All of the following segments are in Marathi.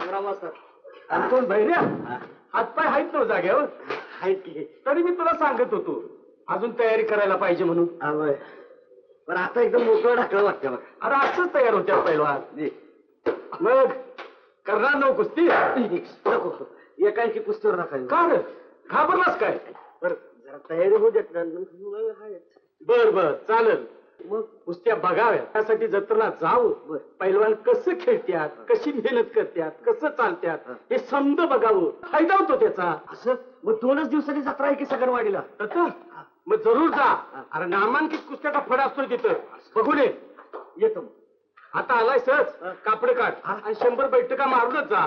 संग्राम मास्तर आणि कोण बहिऱ्या हातपाय आहेत ना जाग्यावर? आहेत की. तरी मी तुला सांगत होतो. अजून तयारी करायला पाहिजे म्हणून. पण आता एकदम मोकळं ढाकलं वाटतं बघ. अरे असंच तयार होत्या पहिलवान दे. मग करणार नव कुस्ती? नको एकांची पुस्तक नका का रे? घाबरलास काय? बर जरा तयारी होऊ देत ना. बर बर. चालेल. मग कुस्त्या बघाव्या त्यासाठी जत्रेला जाऊ. पैलवान कसं खेळत्यात? कशी मेहनत करत्यात? कसं चालत्यात? हे. समज बघावं. फायदा होतो त्याचा. असं? मग दोनच दिवसांनी जत्रा आहे की सगळवाडीला तसं? मग जरूर जा. अरे नामांकित कुस्त्याचा फड असतोय तिथं. बघून ये येतो. आता आलाय सहज. कापड काढ. आणि शंभर बैठका मारूनच जा.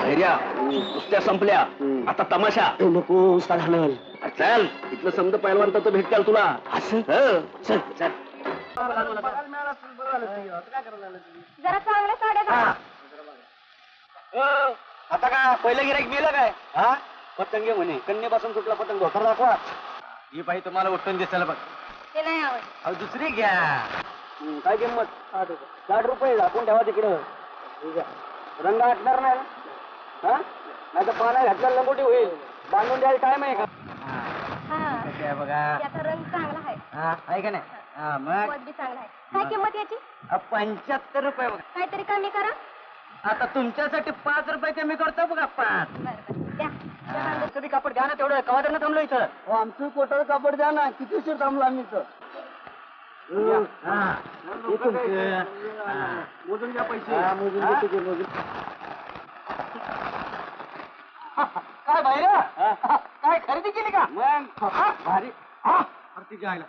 धैर्या कुस्त्या संपल्या. आता तमाशा. नको उस्ताद चल इथलं समज पहिलवान तर भेटकाल तुला. असं? हं. चल चल. जरा चांगल्या साड्या घाला. आता का पहिलं गिराईक गेलं काय? हा? पतंग म्हणे. कन्येपासून कुठला पतंग. धोतर दाखवा. ही बाई तुम्हाला उठून दिसायला बघ. ते नाही अहो दुसरी घ्या. काय किंमत? साठ रुपये. दाखवून ठेवा तिकडं. ठीक आहे. रंग आटणार नाही ना? हा? नाही तर पाना घातल्या लंगोटी होईल. बांधून द्यायला काय माहिती का? हा. बघा. याचा रंग चांगला आहे. हा आहे का नाही? हा. मग? पद बी चांगला आहे. काय किंमत याची? पंच्याहत्तर रुपये बघा. काहीतरी कमी करा. आता तुमच्यासाठी पाच रुपये कमी करतो बघा पाच. बरं बरं. कधी कापड द्या ना तेवढं. कवा त्यांना थांबलो इथं. आमचं कोटर कापड द्या ना. किती उशीर थांबलो आम्ही इथं. मोजून घ्या पैसे. काय बाहेर? काय खरेदी केली का? मग भारी. आरती जायला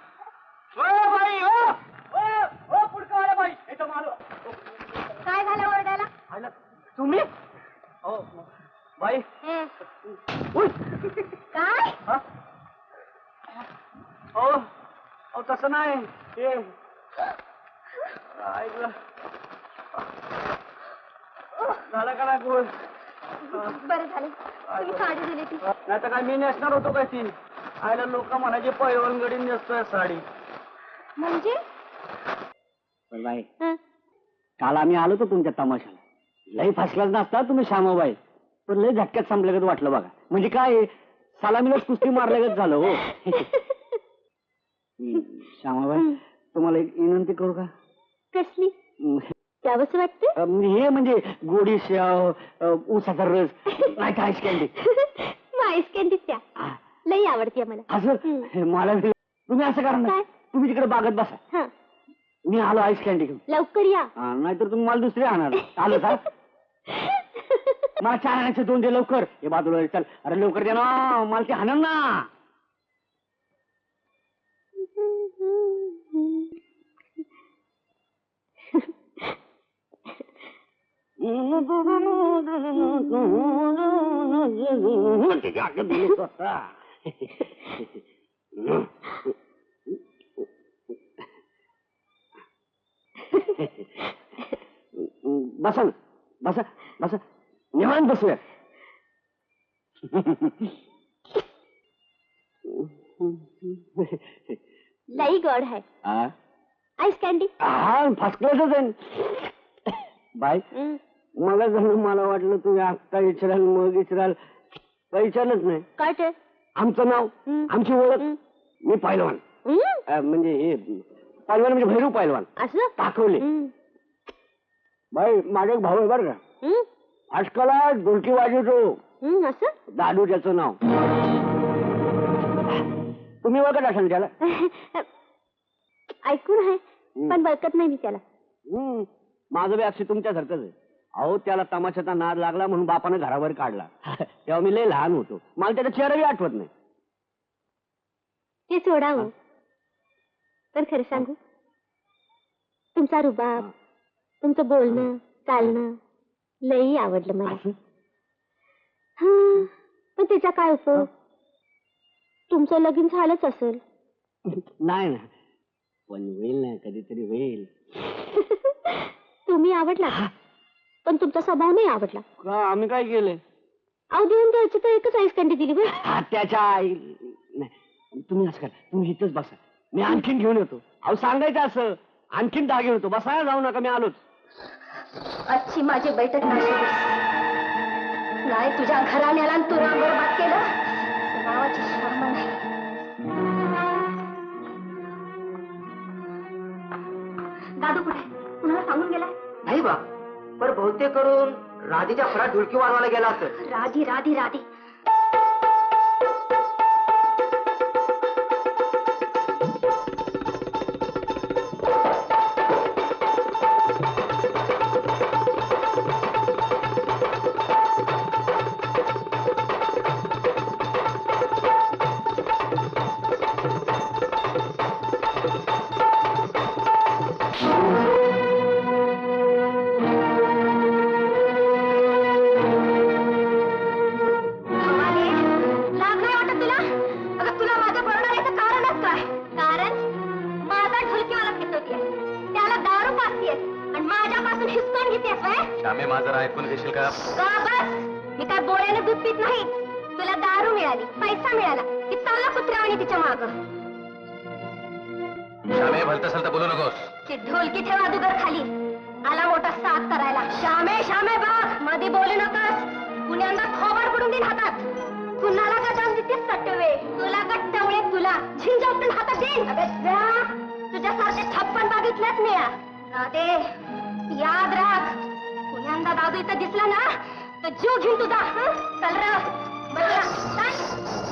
ओ बाई ओ! ओ ओ पुढचं आला बाई. इथं मालो काय झालं ओरडायला? आलं. तुम्ही? हो. बाई. हं. काय? हा? ओ ओ तसं नाही. ते ऐकलं झालं का नाही गोल बरं झालं. तुम्ही साडी दिली ती. नाही तर काय मी नेसणार होतो काय ती? आयला लोक म्हणायचे पैलवानगडी नेसतोय साडी. म्हणजे? बाई हं. काल आम्ही आलो होतो तुमच्या तमाशाला. लई फसलाच नसता तुम्ही श्यामाबाई. पण लई झटक्यात संपल्यागत वाटलं बघा. म्हणजे काय सलामीलाच कुस्ती मारल्यागत झालं हो. हम्म, श्यामाबाई तुम्हाला एक विनंती करू का? कसली हम्म, त्यावंच वाटते अं, हे म्हणजे गोडी शेव अं, ऊसाचा रस नाही काय कॅन्डी आईस कॅन्डी त्या लई आवडते मला. असं हे मला बी- तुम्ही असं करा ना. काय? तुम्ही तिकडे बागत बसा. हा. मी आलो आईस कॅन्डी घेऊन. लवकर या. हा, नाहीतर तुम्ही मला दुसरी आणणार आलो का मला चार आणायचे दोन दे लवकर. हे बाजूला चल. अरे लवकर दे ना. मला ते हाणन ना. बसा बसा बसा. निवांत बसूया. लई गोड है हा आईस कॅन्डी फर्स्ट क्लासच आहे बाय हं. मला जणू मला वाटलं तुम्ही आत्ता विचाराल मग विचाराल. काही विचारलंच नाही. काय ते आमचं नाव हं. आमची ओळख. हं. मी पहिलवान. हं? अं, म्हणजे हे पहिलवान म्हणजे भैरू पहिलवान. असं? हं. बाई माझा एक भाऊ आहे बरं का. हं? आजकाला ढोलकी वाजवतो. हं, असं? दादू त्याचं नाव. तुम्ही ओळखत असाल त्याला? ऐकून आहे पण बळकत नाही मी त्याला. हम्म. माझं बी अक्षय तुमच्यासारखंच आहे. अहो त्याला तमाशाचा नाद लागला म्हणून बापानं घरावर काढला. तेव्हा मी लय लहान होतो. मला त्याचा चेहरा बी आठवत नाही. ते सोडा हो. पण खरं सांगू तुमचा रुबाब तुमचं बोलणं चालणं लई आवडलं मला? हा, पण त्याचा काय उपयोग तुमचं लगीन झालंच असेल. नाही ना. पण होईल ना कधीतरी होईल. तुम्ही आवडला पण तुमचा स्वभाव नाही आवडला. का आम्ही काय केलंय अहो देऊन द्यायची तर एकच आईस कॅन्डी दिली बरं. हा, त्याच्या आई नाही तुम्ही असं करा. तुम्ही इथंच बसा. मी आणखीन घेऊन येतो. अहो सांगायचं असं. आणखीन दहा घेऊन येतो बसायला जाऊ नका मी आलोच. आजची माझी बैठक नाही तुझ्या घराण्याला तू राम बरबाद केलं? नावाची शर्म नाही दादू कुठे? कुणाला सांगून गेलाय? नाही बा. पर बहुतेक करून राधीच्या फरात ढुलकी वाजवायला गेला असेल. राधी राधी राधी. श्यामे माझं ऐकून घेशील का का? बस मी काय बोळ्यानं दूध पित नाही? तुला दारू मिळाली पैसा मिळाला की चालला कुत्र्यावानी तिच्या माग. श्यामे भलत असेल तर बोलू नकोस. ती ढोलकी ठेवा दुगर खाली. आला मोठा साथ करायला श्यामे श्यामे बागमध्ये बोलू नकोस. पुण्यांदा खोबड पडून देईन हातात. कुणाला का जाऊन देतेस कट्टवे तुला कट्टवळे तुला? झिंजावटून हातात देईन. अबे जा. तुझ्यासारखे छप्पन बघितलेच मी राधे याद राख. पुण्यांदा दादू इथं दिसला ना तर जीव घेऊन तुझा? चल र चल.